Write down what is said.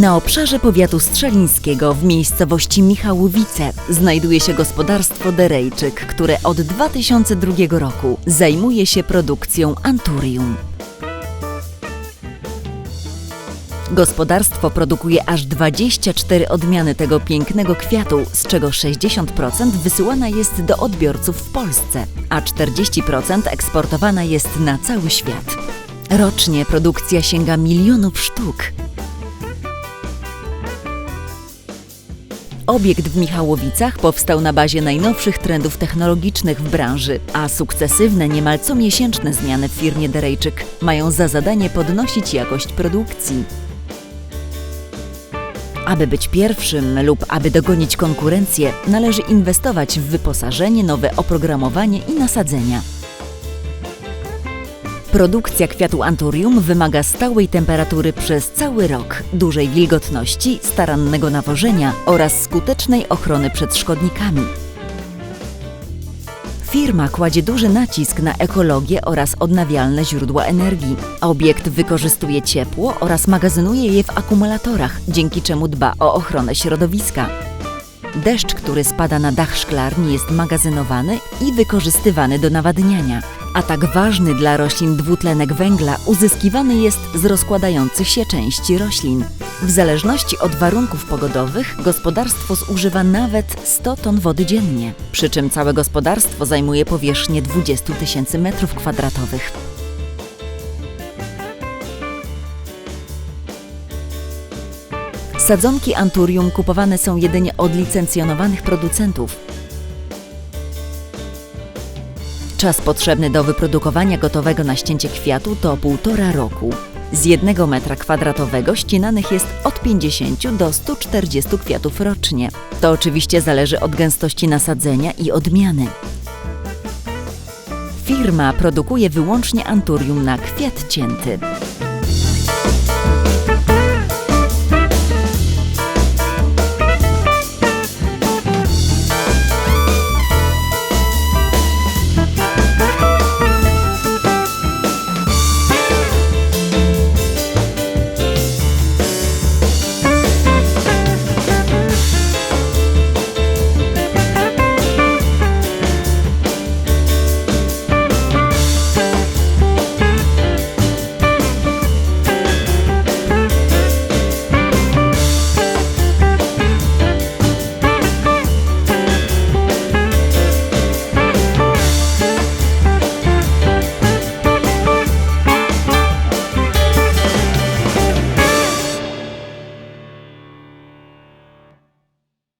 Na obszarze powiatu strzelińskiego w miejscowości Michałowice znajduje się gospodarstwo Derejczyk, które od 2002 roku zajmuje się produkcją anturium. Gospodarstwo produkuje aż 24 odmiany tego pięknego kwiatu, z czego 60% wysyłana jest do odbiorców w Polsce, a 40% eksportowana jest na cały świat. Rocznie produkcja sięga milionów sztuk. Obiekt w Michałowicach powstał na bazie najnowszych trendów technologicznych w branży, a sukcesywne, niemal comiesięczne zmiany w firmie Derejczyk mają za zadanie podnosić jakość produkcji. Aby być pierwszym lub aby dogonić konkurencję, należy inwestować w wyposażenie, nowe oprogramowanie i nasadzenia. Produkcja kwiatu anturium wymaga stałej temperatury przez cały rok, dużej wilgotności, starannego nawożenia oraz skutecznej ochrony przed szkodnikami. Firma kładzie duży nacisk na ekologię oraz odnawialne źródła energii. Obiekt wykorzystuje ciepło oraz magazynuje je w akumulatorach, dzięki czemu dba o ochronę środowiska. Deszcz, który spada na dach szklarni jest magazynowany i wykorzystywany do nawadniania. A tak ważny dla roślin dwutlenek węgla uzyskiwany jest z rozkładających się części roślin. W zależności od warunków pogodowych gospodarstwo zużywa nawet 100 ton wody dziennie, przy czym całe gospodarstwo zajmuje powierzchnię 20 tysięcy metrów kwadratowych. Sadzonki anturium kupowane są jedynie od licencjonowanych producentów. Czas potrzebny do wyprodukowania gotowego na ścięcie kwiatu to półtora roku. Z jednego metra kwadratowego ścinanych jest od 50 do 140 kwiatów rocznie. To oczywiście zależy od gęstości nasadzenia i odmiany. Firma produkuje wyłącznie anturium na kwiat cięty.